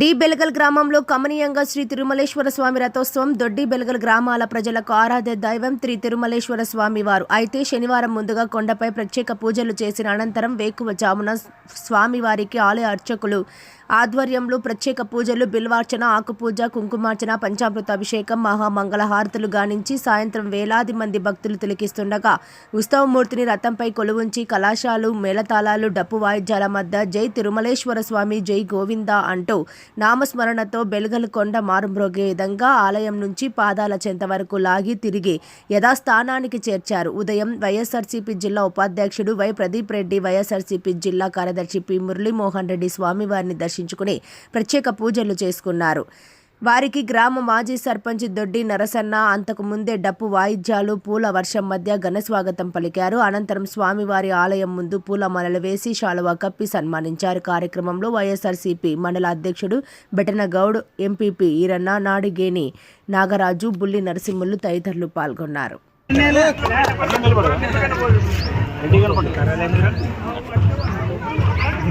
D Belagal గ్రామంలో కమనీయంగా శ్రీ తిరుమలేశ్వర స్వామి రథోత్సవం దొడ్డి బెలగల్ గ్రామాల ప్రజలకు ఆరాధ్య దైవం శ్రీ తిరుమలేశ్వర స్వామి వారు. అయితే శనివారం ముందుగా కొండపై ప్రత్యేక పూజలు చేసిన అనంతరం వేకువ జామున స్వామివారికి ఆలయ అర్చకులు ఆధ్వర్యంలో ప్రత్యేక పూజలు బిల్వార్చన ఆకుపూజ కుంకుమార్చన పంచామృత అభిషేకం మహామంగళహారతులు గానించి సాయంత్రం వేలాది మంది భక్తులు తిలకిస్తుండగా ఉత్సవమూర్తిని రథంపై కొలువుంచి కళాశాలు మేళతాళాలు డప్పు వాయిద్యాల మధ్య జై తిరుమలేశ్వర స్వామి జై గోవింద అంటూ నామస్మరణతో బెలగలు కొండ మారుమ్రోగే విధంగా ఆలయం నుంచి పాదాల చెంత వరకు లాగి తిరిగి యథాస్థానానికి చేర్చారు. ఉదయం వైఎస్ఆర్సీపీ జిల్లా ఉపాధ్యక్షుడు వై ప్రదీప్ రెడ్డి వైఎస్ఆర్సీపీ జిల్లా కార్యదర్శి పి మురళీమోహన్ రెడ్డి స్వామివారిని దర్శించుకుని ప్రత్యేక పూజలు చేసుకున్నారు. వారికి గ్రామ మాజీ సర్పంచ్ దొడ్డి నరసన్న అంతకు ముందే డప్పు వాయిద్యాలు పూల వర్షం మధ్య ఘన స్వాగతం పలికారు. అనంతరం స్వామివారి ఆలయం ముందు పూలమాలలు వేసి శాలువా కప్పి సన్మానించారు. కార్యక్రమంలో వైఎస్ఆర్సీపీ మండల అధ్యక్షుడు బెటనగౌడ్ ఎంపీపీ ఈరన్న నాడిగేని నాగరాజు బుల్లి నరసింహులు తదితరులు పాల్గొన్నారు.